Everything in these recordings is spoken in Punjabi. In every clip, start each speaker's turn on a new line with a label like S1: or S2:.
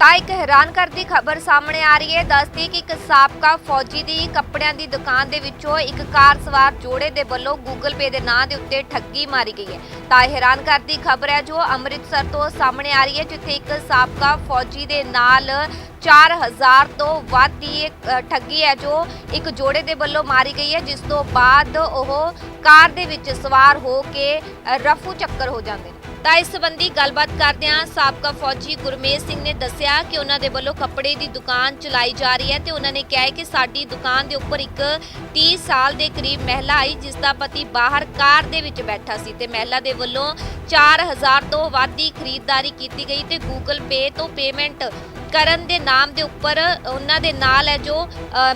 S1: ਤਾਂ ਇੱਕ ਹੈਰਾਨ ਕਰਦੀ ਖਬਰ ਸਾਹਮਣੇ ਆ ਰਹੀ ਹੈ। ਦੱਸਦੀ ਕਿ ਇੱਕ ਸਾਬਕਾ ਫੌਜੀ ਦੀ ਕੱਪੜਿਆਂ ਦੀ ਦੁਕਾਨ ਦੇ ਵਿੱਚੋਂ ਇੱਕ ਕਾਰ ਸਵਾਰ ਜੋੜੇ ਦੇ ਵੱਲੋਂ Google Pay ਦੇ ਨਾਂ ਦੇ ਉੱਤੇ ਠੱਗੀ ਮਾਰੀ ਗਈ ਹੈ। ਤਾਂ ਹੈਰਾਨ ਕਰਦੀ ਖਬਰ ਹੈ ਜੋ ਅੰਮ੍ਰਿਤਸਰ ਤੋਂ ਸਾਹਮਣੇ ਆ ਰਹੀ ਹੈ, ਜਿੱਥੇ ਇੱਕ ਸਾਬਕਾ ਫੌਜੀ ਦੇ ਨਾਲ 4000 ਤੋਂ ਵੱਧ ਦੀ ਠੱਗੀ ਹੈ ਜੋ ਇੱਕ ਜੋੜੇ ਦੇ ਵੱਲੋਂ ਮਾਰੀ ਗਈ ਹੈ, ਜਿਸ ਤੋਂ ਬਾਅਦ ਉਹ ਕਾਰ ਦੇ ਵਿੱਚ ਸਵਾਰ ਹੋ ਕੇ ਰਫੂ ਚੱਕਰ ਹੋ ਜਾਂਦੇ ਨੇ। ਤਾਂ ਇਸ ਸੰਬੰਧੀ ਗੱਲਬਾਤ ਕਰਦਿਆਂ ਸਾਬਕਾ ਫੌਜੀ ਗੁਰਮੇਜ਼ ਸਿੰਘ ਨੇ ਦੱਸਿਆ ਕਿ ਉਹਨਾਂ ਦੇ ਵੱਲੋਂ ਕੱਪੜੇ ਦੀ ਦੁਕਾਨ ਚਲਾਈ ਜਾ ਰਹੀ ਹੈ ਤੇ ਉਹਨਾਂ ਨੇ ਕਿਹਾ ਹੈ ਕਿ ਸਾਡੀ ਦੁਕਾਨ ਦੇ ਉੱਪਰ ਇੱਕ 30 ਸਾਲ ਦੇ ਕਰੀਬ ਮਹਿਲਾ ਆਈ, ਜਿਸ ਦਾ ਪਤੀ ਬਾਹਰ ਕਾਰ ਦੇ ਵਿੱਚ ਬੈਠਾ ਸੀ ਤੇ ਮਹਿਲਾ ਦੇ ਵੱਲੋਂ 4000 ਤੋਂ ਵੱਧ ਦੀ ਖਰੀਦਦਾਰੀ ਕੀਤੀ ਗਈ ਤੇ Google Pay ਤੋਂ ਪੇਮੈਂਟ ਕਰਨ ਦੇ ਨਾਮ ਦੇ ਉੱਪਰ ਉਹਨਾਂ ਦੇ ਨਾਲ ਹੈ ਜੋ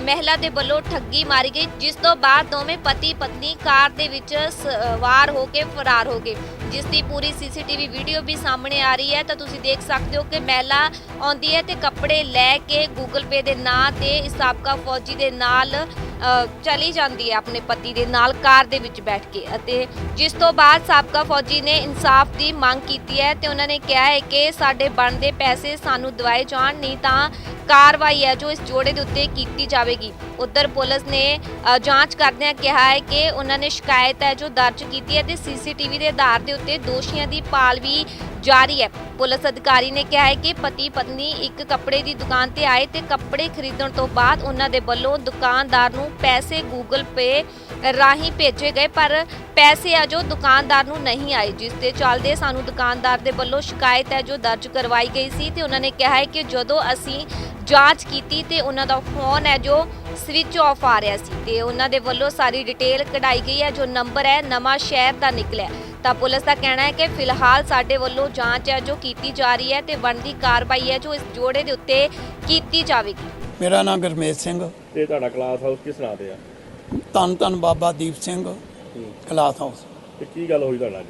S1: ਮਹਿਲਾ ਦੇ ਵੱਲੋਂ ਠੱਗੀ ਮਾਰੀ ਗਈ, ਜਿਸ ਤੋਂ ਬਾਅਦ ਦੋਵੇਂ ਪਤੀ ਪਤਨੀ ਕਾਰ ਦੇ ਵਿੱਚ ਸਵਾਰ ਹੋ ਕੇ ਫਰਾਰ ਹੋ ਗਏ। ਜਿਸ ਦੀ ਪੂਰੀ ਸੀਸੀਟੀਵੀ ਵੀਡੀਓ ਵੀ ਸਾਹਮਣੇ ਆ ਰਹੀ ਹੈ, ਤਾਂ ਤੁਸੀਂ ਦੇਖ ਸਕਦੇ ਹੋ ਕਿ ਮਹਿਲਾ ਆਉਂਦੀ ਹੈ ਤੇ ਕੱਪੜੇ ਲੈ ਕੇ ਗੂਗਲ ਪੇ ਦੇ ਨਾਂ ਤੇ, ਇਸ ਸਾਬਕਾ ਫੌਜੀ ਦੇ ਨਾਲ ਚਲੀ ਜਾਂਦੀ ਹੈ ਆਪਣੇ ਪਤੀ ਦੇ ਨਾਲ ਕਾਰ ਦੇ ਵਿੱਚ ਬੈਠ ਕੇ। ਅਤੇ ਜਿਸ ਤੋਂ ਬਾਅਦ ਸਾਬਕਾ ਫੌਜੀ ਨੇ ਇਨਸਾਫ ਦੀ ਮੰਗ ਕੀਤੀ ਹੈ ਤੇ ਉਹਨਾਂ ਨੇ ਕਿਹਾ ਹੈ ਕਿ ਸਾਡੇ ਬਣਦੇ ਪੈਸੇ ਸਾਨੂੰ ਦਿਵਾਏ ਜਾਣ, ਨਹੀਂ ਤਾਂ ਕਾਰਵਾਈ ਹੈ ਜੋ ਇਸ ਜੋੜੇ ਦੇ ਉੱਤੇ ਕੀਤੀ ਜਾਵੇਗੀ। ਉਧਰ ਪੁਲਿਸ ਨੇ ਜਾਂਚ ਕਰਦਿਆਂ ਕਿਹਾ ਹੈ ਕਿ ਉਹਨਾਂ ਨੇ ਸ਼ਿਕਾਇਤ ਹੈ ਜੋ ਦਰਜ ਕੀਤੀ ਹੈ ਤੇ ਸੀਸੀਟੀਵੀ ਦੇ ਆਧਾਰ ਦੇ ਉੱਤੇ ਦੋਸ਼ੀਆਂ ਦੀ ਭਾਲ ਵੀ ਜਾਰੀ ਹੈ। ਪੁਲਿਸ ਅਧਿਕਾਰੀ ਨੇ ਕਿਹਾ ਹੈ ਕਿ ਪਤੀ ਪਤਨੀ ਇੱਕ ਕੱਪੜੇ ਦੀ ਦੁਕਾਨ ਤੇ ਆਏ ਤੇ ਕੱਪੜੇ ਖਰੀਦਣ ਤੋਂ ਬਾਅਦ ਉਹਨਾਂ ਦੇ ਵੱਲੋਂ ਦੁਕਾਨਦਾਰ ਨੂੰ ਪੈਸੇ Google Pay ਰਾਹੀਂ ਭੇਜੇ ਗਏ, ਪਰ ਪੈਸੇ ਆ ਜੋ ਦੁਕਾਨਦਾਰ ਨੂੰ ਨਹੀਂ ਆਏ। ਜਿਸ ਦੇ ਚੱਲਦੇ ਸਾਨੂੰ ਦੁਕਾਨਦਾਰ ਦੇ ਵੱਲੋਂ ਸ਼ਿਕਾਇਤ ਹੈ ਜੋ ਦਰਜ ਕਰਵਾਈ ਗਈ ਸੀ ਤੇ ਉਹਨਾਂ ਨੇ ਕਿਹਾ ਹੈ ਕਿ ਜਦੋਂ ਅਸੀਂ ਜਾਂਚ ਕੀਤੀ ਤੇ ਉਹਨਾਂ ਦਾ ਫੋਨ ਹੈ ਜੋ ਸਵਿਚ ਆਫ ਆ ਰਿਹਾ ਸੀ ਤੇ ਉਹਨਾਂ ਦੇ ਵੱਲੋਂ ਸਾਰੀ ਡਿਟੇਲ ਕਢਾਈ ਗਈ ਹੈ, ਜੋ ਨੰਬਰ ਹੈ ਨਵਾਂ ਸ਼ਹਿਰ ਦਾ ਨਿਕਲਿਆ। ਤਾਂ ਪੁਲਿਸ ਦਾ ਕਹਿਣਾ ਹੈ ਕਿ ਫਿਲਹਾਲ ਸਾਡੇ ਵੱਲੋਂ ਜਾਂਚ ਹੈ ਜੋ ਕੀਤੀ ਜਾ ਰਹੀ ਹੈ ਤੇ ਬਣਦੀ ਕਾਰਵਾਈ ਹੈ ਜੋ ਇਸ ਜੋੜੇ ਦੇ ਉੱਤੇ ਕੀਤੀ ਜਾਵੇਗੀ।
S2: ਮੇਰਾ ਨਾਮ ਗੁਰਮੇਸ਼ ਸਿੰਘ।
S3: ਤੇ ਤੁਹਾਡਾ ਕਲਾਸ ਹਾਊਸ ਕਿਸ ਨਾਂ ਤੇ ਆ?
S2: ਧੰਨ ਧੰਨ ਬਾਬਾ ਦੀਪ ਸਿੰਘ। Class house.
S3: ਤੇ ਕੀ ਗੱਲ ਹੋਈ ਤੁਹਾਡਾ ਅੱਜ?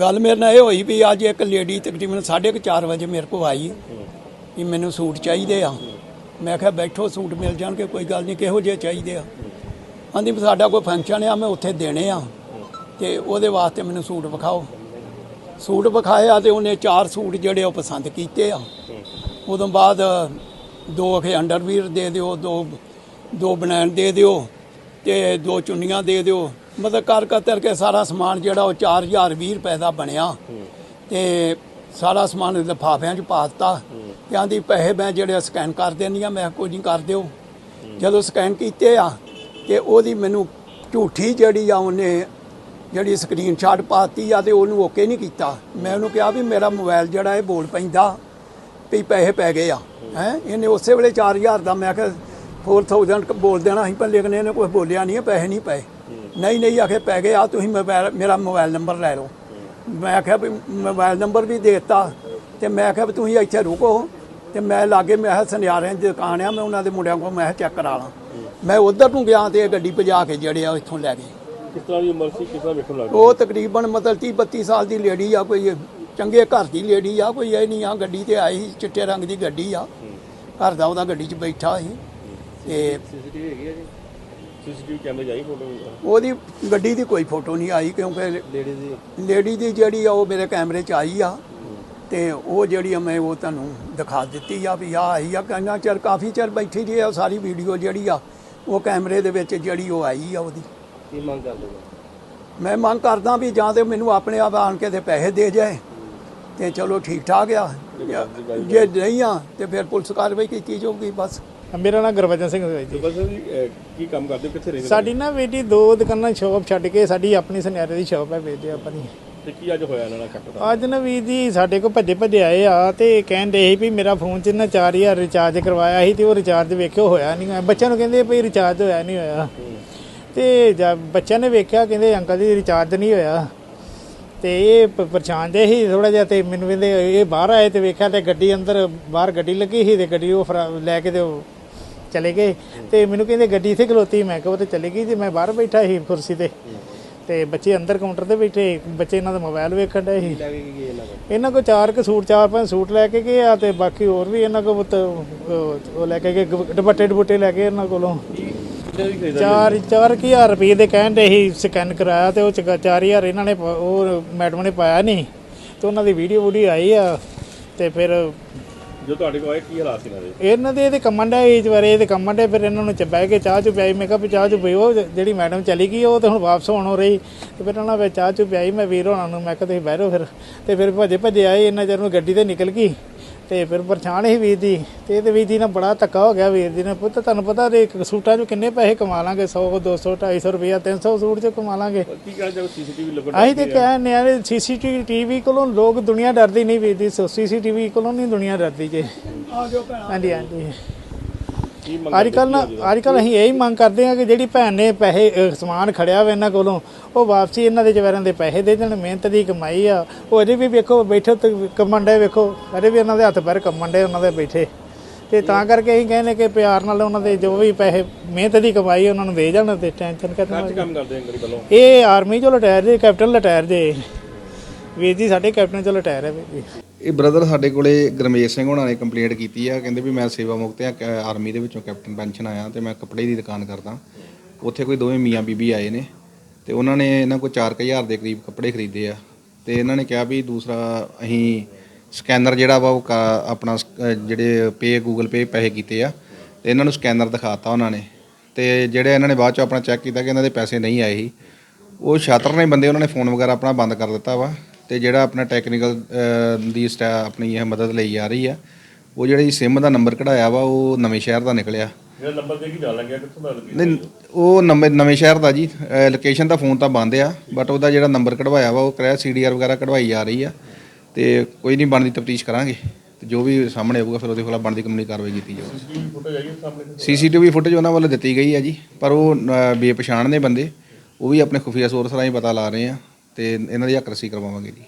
S2: ਗੱਲ ਮੇਰੇ ਨਾਲ ਇਹ ਹੋਈ ਵੀ ਅੱਜ ਇੱਕ ਲੇਡੀ ਤਕਰੀਬਨ 4:30 ਵਜੇ ਮੇਰੇ ਕੋਲ ਆਈ ਵੀ ਮੈਨੂੰ ਸੂਟ ਚਾਹੀਦੇ ਆ। ਮੈਂ ਕਿਹਾ ਬੈਠੋ ਸੂਟ ਮਿਲ ਜਾਣਗੇ ਕੋਈ ਗੱਲ ਨਹੀਂ ਕਿਹੋ ਜਿਹੇ ਚਾਹੀਦੇ ਆ। ਆਂਦੀ ਸਾਡਾ ਕੋਈ ਫੰਕਸ਼ਨ ਆ ਮੈਂ ਉੱਥੇ ਦੇਣੇ ਆ। ਤੇ ਉਹਦੇ ਵਾਸਤੇ ਮੈਨੂੰ ਸੂਟ ਵਿਖਾਓ। ਸੂਟ ਵਿਖਾਇਆ ਤੇ ਉਹਨੇ ਚਾਰ ਸੂਟ ਜਿਹੜੇ ਉਹ ਪਸੰਦ ਕੀਤੇ ਆ। ਉਦੋਂ ਬਾਅਦ ਦੋ ਅਖੇ ਅੰਡਰਵੀਰ ਦੇ ਦਿਓ, ਦੋ ਦੋ ਬਨੈਣ ਦੇ ਦਿਓ ਤੇ ਦੋ ਚੁੰਨੀਆਂ ਦੇ ਦਿਓ। ਮਤਲਬ ਕਰ ਕਤਰ ਕੇ ਸਾਰਾ ਸਮਾਨ ਜਿਹੜਾ ਉਹ 4020 ਰੁਪਏ ਦਾ ਬਣਿਆ। ਤੇ ਸਾਰਾ ਸਮਾਨ ਲਿਫਾਫਿਆਂ 'ਚ ਪਾ ਦਿੱਤਾ। ਤੇ ਆਂਦੀ ਪੈਸੇ ਮੈਂ ਜਿਹੜੇ ਸਕੈਨ ਕਰ ਦੇਣੀ ਆ ਮੈਂ ਕਿਹਾ ਕੋਈ ਨਹੀਂ ਕਰ ਦਿਓ। ਜਦੋਂ ਸਕੈਨ ਕੀਤੇ ਆ ਤੇ ਉਹਦੀ ਮੈਨੂੰ ਝੂਠੀ ਜਿਹੜੀ ਆ ਉਹਨੇ ਜਿਹੜੀ ਸਕਰੀਨਸ਼ਾਟ ਪਾਤੀ ਆ ਤੇ ਉਹਨੂੰ ਓਕੇ ਨਹੀਂ ਕੀਤਾ। ਮੈਂ ਉਹਨੂੰ ਕਿਹਾ ਵੀ ਮੇਰਾ ਮੋਬਾਈਲ ਜਿਹੜਾ ਇਹ ਬੋਲ ਪੈਂਦਾ ਵੀ ਪੈਸੇ ਪੈ ਗਏ ਆ। ਹੈ? ਇਹਨੇ ਉਸੇ ਵੇਲੇ 4000 ਦਾ ਮੈਂ ਕਿਹਾ 4000 ਬੋਲ ਦੇਣਾ ਸੀ ਪਰ ਲੇਕਿਨ ਇਹਨੇ ਕੁਝ ਬੋਲਿਆ ਨਹੀਂ ਹੈ, ਪੈਸੇ ਨਹੀਂ ਪਏ। ਨਹੀਂ ਨਹੀਂ ਆਖੇ ਪੈ ਗਏ ਆ ਤੁਸੀਂ ਮੋਬਾਈਲ ਮੇਰਾ ਮੋਬਾਈਲ ਨੰਬਰ ਲੈ ਲਓ। ਮੈਂ ਆਖਿਆ ਵੀ ਮੋਬਾਈਲ ਨੰਬਰ ਵੀ ਦੇ ਦਿੱਤਾ ਤੇ ਮੈਂ ਆਖਿਆ ਵੀ ਤੁਸੀਂ ਇੱਥੇ ਰੁਕੋ। ਤੇ ਮੈਂ ਲਾਗੇ ਮੈਂ ਕਿਹਾ ਸੁਨਿਆਰਿਆਂ ਦੀ ਦੁਕਾਨ ਆ ਮੈਂ ਉਹਨਾਂ ਦੇ ਮੁੰਡਿਆਂ ਕੋਲ ਮੈਂ ਚੈੱਕ ਕਰਾ ਲਾਂ। ਮੈਂ ਉਧਰ ਨੂੰ ਗਿਆ ਤੇ ਇਹ ਗੱਡੀ ਭਜਾ ਕੇ ਜਿਹੜੇ ਆ ਇੱਥੋਂ ਲੈ ਗਏ।
S3: ਕਿਸ ਤਰ੍ਹਾਂ ਦੀ ਉਮਰ ਸੀ ਕਿਸ ਤਰ੍ਹਾਂ ਵੇਖਣ ਲੱਗਦਾ
S2: ਉਹ ਤਕਰੀਬਨ ਮਤਲਬ 30 32 ਸਾਲ ਦੀ ਲੇਡੀ ਆ ਕੋਈ ਚੰਗੇ ਘਰ ਦੀ ਲੇਡੀ ਆ ਕੋਈ ਇਹ ਨਹੀਂ ਆ ਗੱਡੀ ਤੇ ਆਈ ਸੀ, ਚਿੱਟੇ ਰੰਗ ਦੀ ਗੱਡੀ ਆ। ਘਰ ਦਾ ਉਹਦਾ ਗੱਡੀ 'ਚ ਬੈਠਾ ਸੀ ਤੇ
S3: ਸੀਸੀਟੀਵੀ ਹੈਗੀ ਹੈ ਜੀ? ਸੀਸੀਟੀਵੀ ਕੈਮਰੇ ਜਾਈ ਫੋਟੋ
S2: ਉਹਦੀ ਗੱਡੀ ਦੀ ਕੋਈ ਫੋਟੋ ਨਹੀਂ ਆਈ ਕਿਉਂਕਿ
S3: ਲੇਡੀ ਦੀ?
S2: ਲੇਡੀ ਦੀ ਜਿਹੜੀ ਆ ਉਹ ਮੇਰੇ ਕੈਮਰੇ 'ਚ ਆਈ ਆ ਤੇ ਉਹ ਜਿਹੜੀ ਆ ਮੈਂ ਉਹ ਤੁਹਾਨੂੰ ਦਿਖਾ ਦਿੱਤੀ ਆ ਵੀ ਆ ਆਈ ਆ ਕਿੰਨਾ ਚਿਰ ਕਾਫੀ ਚਿਰ ਬੈਠੀ ਜੀ ਆ ਸਾਰੀ ਵੀਡੀਓ ਜਿਹੜੀ ਆ ਉਹ ਕੈਮਰੇ ਦੇ ਵਿੱਚ ਜਿਹੜੀ ਉਹ ਆਈ ਆ ਉਹਦੀ।
S3: ਕੀ ਮੰਗ ਕਰਦੇ ਹੋ?
S2: ਮੈਂ ਮੰਗ ਕਰਦਾ ਵੀ ਜਾਂ ਤੇ ਮੈਨੂੰ ਆਪਣੇ ਆਪ ਆਣ ਕੇ ਤੇ ਪੈਸੇ ਦੇ ਜਾਏ ਤੇ ਚਲੋ ਠੀਕ ਠਾਕ ਆ। ਜੇ ਨਹੀਂ ਆ ਤੇ ਫਿਰ ਪੁਲਿਸ ਕਾਰਵਾਈ ਕੀਤੀ ਜਾਊਗੀ ਬਸ।
S4: ਮੇਰਾ ਨਾਮ ਗੁਰਬਚਨ ਸਿੰਘ ਹੈ ਜੀ।
S3: ਬਸ ਜੀ ਅਹ, ਕੀ ਕੰਮ ਕਰਦੇ? ਹੋ ਕਿੱਥੇ ਰਹਿੰਦੇ
S4: ਸਾਡੀ ਨਾ ਬੇਟੀ ਦੋ ਦੁਕਾਨਾਂ ਸ਼ਾਪ ਛੱਡ ਕੇ ਸਾਡੀ ਆਪਣੀ ਸੁਨਿਆਰੇ ਦੀ ਸ਼ਾਪ ਹੈ ਵੇਚਦੇ ਆਪਾਂ ਦੀ
S3: ਤੇ ਕੀ ਅੱਜ ਹੋਇਆ ਇਹਨਾਂ ਨਾਲ ਕੱਟ ਦਾ
S4: ਅੱਜ ਨਾ ਵੀਰ ਜੀ ਸਾਡੇ ਕੋਲ ਭੱਜੇ ਭੱਜੇ ਆਏ ਆ ਤੇ ਕਹਿੰਦੇ ਸੀ ਵੀ ਮੇਰਾ ਫੋਨ 'ਚ ਨਾ 4000 ਰਿਚਾਰਜ ਕਰਵਾਇਆ ਸੀ ਤੇ ਉਹ ਰਿਚਾਰਜ ਵੇਖਿਓ ਹੋਇਆ ਨਹੀਂ ਬੱਚਿਆਂ ਨੂੰ ਕਹਿੰਦੇ ਵੀ ਰਿਚਾਰਜ ਹੋਇਆ ਨਹੀਂ ਹੋਇਆ। ਤੇ ਜਦ ਬੱਚਿਆਂ ਨੇ ਵੇਖਿਆ ਕਹਿੰਦੇ ਅੰਕਲ ਜੀ ਰਿਚਾਰਜ ਨਹੀਂ ਹੋਇਆ। ਤੇ ਇਹ ਪਰੇਸ਼ਾਨ ਦੇ ਸੀ ਥੋੜਾ ਜਿਹਾ ਤੇ ਮੈਨੂੰ ਕਹਿੰਦੇ ਇਹ ਬਾਹਰ ਆਏ ਤੇ ਵੇਖਿਆ ਤੇ ਗੱਡੀ ਅੰਦਰ ਬਾਹਰ ਗੱਡੀ ਲੱਗੀ ਸੀ ਤੇ ਗੱਡੀ ਉਹ ਲੈ ਕੇ ਤੇ ਚਲੇ ਗਏ। ਤੇ ਮੈਨੂੰ ਕਹਿੰਦੇ ਗੱਡੀ ਇੱਥੇ ਖਲੋਤੀ ਮੈਂ ਕਿਹਾ ਉਹ ਤੇ ਚਲੇ ਗਈ ਤੇ ਮੈਂ ਬਾਹਰ ਬੈਠਾ ਸੀ ਕੁਰਸੀ ਤੇ। ਤੇ ਬੱਚੇ ਅੰਦਰ ਕਾਊਂਟਰ ਤੇ ਬੈਠੇ ਬੱਚੇ ਇਹਨਾਂ ਦਾ ਮੋਬਾਈਲ ਵੇਖਣ ਡਏ ਸੀ।
S3: ਇਹਨਾਂ
S4: ਕੋ ਚਾਰ ਕੁ ਸੂਟ ਚਾਰ ਪੰਜ ਸੂਟ ਲੈ ਕੇ ਗਏ ਆ ਤੇ ਬਾਕੀ ਹੋਰ ਵੀ ਇਹਨਾਂ ਕੋ ਉਹ ਲੈ ਕੇ ਗਏ ਦੁਪੱਟੇ ਦੁਪੱਟੇ ਲੈ ਕੇ ਇਹਨਾਂ ਕੋਲੋਂ।
S3: ਕਿੰਨੇ ਦੀ ਖਰੀਦਾ
S4: ਚਾਰ ਚਾਰ ਕੁ ਹਜ਼ਾਰ ਰੁਪਏ ਦੇ ਕਹਿਣ ਦੇ ਸੀ ਸਕੈਨ ਕਰਾਇਆ ਤੇ ਉਹ 'ਚ ਚਾਰ ਹਜ਼ਾਰ ਇਹਨਾਂ ਨੇ ਪਾ- ਉਹ ਮੈਡਮ ਨੇ ਪਾਇਆ ਨਹੀਂ ਤੇ ਉਹਨਾਂ ਦੀ ਵੀਡੀਓ ਵੀਡੀਓ ਆਈ ਆ ਤੇ ਫਿਰ
S3: ਜੋ ਤੁਹਾਡੇ ਕੋਲ ਆਏ ਕੀ ਹਾਲਾਤ ਸੀ ਇਹਨਾਂ ਦੇ?
S4: ਇਹਨਾਂ ਦੇ ਇਹਦੇ ਕੰਮਾਂ ਦਾ ਏਜ ਬਾਰੇ ਇਹਦੇ ਕੰਮਾਂ ਦੇ ਫਿਰ ਇਹਨਾਂ ਨੂੰ ਚ ਬਹਿ ਕੇ ਚਾਹ ਚੁ ਪਿਆਈ। ਮੈਂ ਕਿਹਾ ਵੀ ਚਾਹ ਚੁ ਪੀਓ ਜਿਹੜੀ ਮੈਡਮ ਚਲੀ ਗਈ ਉਹ ਤੇ ਹੁਣ ਵਾਪਸ ਹੋਣ ਹੋ ਰਹੀ। ਤੇ ਫਿਰ ਉਹਨਾਂ ਨੇ ਚਾਹ ਚੁ ਪਿਆਈ ਮੈਂ ਵੀਰ ਹੋਣਾ ਨੂੰ ਮੈਂ ਕਿਹਾ ਤੁਸੀਂ ਬਹਿ ਰਹੋ ਫਿਰ। ਤੇ ਫਿਰ ਭੱਜੇ ਭੱਜੇ ਆਏ ਇਹਨਾਂ ਚਿਰ ਨੂੰ ਗੱਡੀ ਤੇ ਨਿਕਲ ਗਈ। ਤੇ ਫਿਰ ਪਰੇਸ਼ਾਨ ਸੀ ਵੀਰ ਜੀ ਤੇ ਇਹਦੇ ਵੀਰ ਜੀ ਨਾਲ ਬੜਾ ਧੱਕਾ ਹੋ ਗਿਆ ਵੀਰ ਜੀ ਨੇ ਪੁੱਤ ਤੁਹਾਨੂੰ ਪਤਾ ਦੇ ਇੱਕ ਸੂਟਾਂ 'ਚ ਕਿੰਨੇ ਪੈਸੇ ਕਮਾ ਲਾਂਗੇ 100 200 250 ਰੁਪਇਆ 300 ਸੂਟ 'ਚ ਕਮਾ ਲਾਂਗੇ।
S3: ਕੀ ਕਹਿਣਾ ਚਾਹੋ ਸੀਸੀਟੀਵੀ ਲੱਗਣ
S4: ਅਸੀਂ ਤੇ ਕਹਿੰਦੇ ਆ? ਸੀਸੀਟੀਵੀ ਟੀਵੀ ਕੋਲੋਂ ਲੋਕ ਦੁਨੀਆ ਡਰਦੀ ਨਹੀਂ ਵੀਰ ਜੀ ਸੀਸੀਟੀਵੀ ਕੋਲੋਂ ਨਹੀਂ ਦੁਨੀਆ ਡਰਦੀ ਜੇ। ਹਾਂਜੀ ਹਾਂਜੀ।
S3: ਕੀ ਮੰਗ
S4: ਅੱਜ ਕੱਲ ਨਾ ਅੱਜ ਕੱਲ ਅਸੀਂ ਇਹੀ ਮੰਗ ਕਰਦੇ ਹਾਂ ਕਿ ਜਿਹੜੀ ਭੈਣ ਨੇ ਪੈਸੇ ਅਹ, ਸਮਾਨ ਖੜਿਆ ਵਾ ਇਹਨਾਂ ਕੋਲੋਂ ਉਹ ਵਾਪਸੀ ਇਹਨਾਂ ਦੇ ਜਵਾਰਾਂ ਦੇ ਪੈਸੇ ਦੇ ਦੇਣ ਮਿਹਨਤ ਦੀ ਕਮਾਈ ਆ। ਉਹ ਅਜੇ ਵੀ ਵੇਖੋ ਬੈਠੇ ਤੇ ਕੰਮਣ ਡੇ ਵੇਖੋ ਅਜੇ ਵੀ ਇਹਨਾਂ ਦੇ ਹੱਥ ਪੈਰ ਕੰਮਣ ਡੇ ਉਹਨਾਂ ਦੇ ਬੈਠੇ। ਤੇ ਤਾਂ ਕਰਕੇ ਅਸੀਂ ਕਹਿੰਦੇ ਕਿ ਪਿਆਰ ਨਾਲ ਉਹਨਾਂ ਦੇ ਜੋ ਵੀ ਪੈਸੇ ਮਿਹਨਤ ਦੀ ਕਮਾਈ ਉਹਨਾਂ ਨੂੰ ਦੇ ਜਾਣ ਤੇ ਟੈਨਸ਼ਨ ਕਰਨ
S3: ਕੰਮ ਕਰਦੇ ਅੰਗਰੀ ਵੱਲੋਂ?
S4: ਇਹ ਆਰਮੀ ਚੋਂ ਰਿਟਾਇਰ ਜੇ ਕੈਪਟਨ ਰਿਟਾਇਰ ਜੇ। ਵੀਰ ਜੀ ਸਾਡੇ ਕੈਪਟਨ ਚੋਂ ਰਿਟਾਇਰ ਹੈ ਵੀਰ ਜੀ।
S5: ਇਹ ਬ੍ਰਦਰ ਸਾਡੇ ਕੋਲੇ ਗਰਮੇਸ਼ ਸਿੰਘ ਹੋਣਾ ਨੇ ਕੰਪਲੇਂਟ ਕੀਤੀ ਆ ਕਹਿੰਦੇ ਵੀ ਮੈਂ ਸੇਵਾ ਮੁਕਤ ਆ ਕ- ਆਰਮੀ ਦੇ ਵਿੱਚੋਂ ਕੈਪਟਨ ਪੈਨਸ਼ਨ ਆਇਆ ਤੇ ਮੈਂ ਕੱਪੜੇ ਦੀ ਦੁਕਾਨ ਕਰਦਾ। ਉੱਥੇ ਕੋਈ ਦੋਵੇਂ ਮੀਆਂ ਬੀਬੀ ਆਏ ਨੇ ਤੇ ਉਹਨਾਂ ਨੇ ਇਹਨਾਂ ਕੋਲ 4000 ਦੇ ਕਰੀਬ ਕੱਪੜੇ ਖਰੀਦੇ ਆ ਤੇ ਇਹਨਾਂ ਨੇ ਕਿਹਾ ਵੀ ਦੂਸਰਾ ਅਸੀਂ ਸਕੈਨਰ ਜਿਹੜਾ ਵਾ ਉਹ ਕਾ- ਆਪਣਾ ਸਕ ਅ, ਜਿਹੜੇ ਪੇ ਗੂਗਲ ਪੇ ਪੈਸੇ ਕੀਤੇ ਆ ਤੇ ਇਹਨਾਂ ਨੂੰ ਸਕੈਨਰ ਦਿਖਾਤਾ ਉਹਨਾਂ ਨੇ ਤੇ ਜਿਹੜੇ ਇਹਨਾਂ ਨੇ ਬਾਅਦ ਚ ਆਪਣਾ ਚੈੱਕ ਕੀਤਾ ਕਿ ਇਹਨਾਂ ਦੇ ਪੈਸੇ ਨਹੀਂ ਆਏ ਸੀ ਉਹ ਛਾਤਰ ਨੇ ਬੰਦੇ ਉਹਨਾਂ ਨੇ ਫੋਨ ਵਗੈਰਾ ਆਪਣਾ ਬੰਦ ਕਰ ਦਿੱਤਾ ਵਾ। ਤੇ ਜਿਹੜਾ ਆਪਣਾ ਟੈਕਨੀਕਲ ਦੀ ਸਟਾ ਆਪਣੀ ਇਹ ਮਦਦ ਲਈ ਜਾ ਰਹੀ ਆ ਉਹ ਜਿਹੜੀ ਸਿਮ ਦਾ ਨੰਬਰ ਕਢਾਇਆ ਵਾ ਉਹ ਨਵੇਂ ਸ਼ਹਿਰ ਦਾ ਨਿਕਲਿਆ।
S3: ਜਿਹੜਾ ਨੰਬਰ ਦੇ ਕੀ ਜਾਣ ਲੱਗਿਆ ਕਿੱਥੋਂ ਦਾ ਲੱਗੀ
S5: ਨਹੀਂ ਉਹ ਨਵੇਂ ਨਵੇਂ ਸ਼ਹਿਰ ਦਾ ਜੀ। ਲੋਕੇਸ਼ਨ ਦਾ ਫੋਨ ਤਾਂ ਬੰਦ ਆ ਬਟ ਉਹਦਾ ਜਿਹੜਾ ਨੰਬਰ ਕਢਵਾਇਆ ਵਾ ਉਹ ਕਰਿਆ ਸੀਡੀਆਰ ਵਗੈਰਾ ਕਢਵਾਈ ਜਾ ਰਹੀ ਆ ਤੇ ਕੋਈ ਨਹੀਂ ਬਣਦੀ ਤਫਤੀਸ਼ ਕਰਾਂਗੇ। ਤੇ ਜੋ ਵੀ ਸਾਹਮਣੇ ਆਊਗਾ ਫਿਰ ਉਹਦੇ ਖਿਲਾਫ ਬਣਦੀ ਕਾਨੂੰਨੀ ਕਾਰਵਾਈ ਕੀਤੀ ਜਾਊਗੀ।
S3: ਸੀਸੀਟੀਵੀ ਫੁਟੇਜ
S5: ਉਹਨਾਂ ਵੱਲੋਂ ਦਿੱਤੀ ਗਈ ਹੈ ਜੀ ਪਰ ਉਹ ਬੇਪਛਾਣ ਨੇ ਬੰਦੇ। ਉਹ ਵੀ ਆਪਣੇ ਖੁਫੀਆ ਸੋਰਸ ਰਾਹੀਂ ਪਤਾ ਲਾ ਰਹੇ ਆ। ਤੇ ਇਹਨਾਂ ਦੀ ਹੱਕ ਰਸੀ ਕਰਵਾਵਾਂਗੇ ਜੀ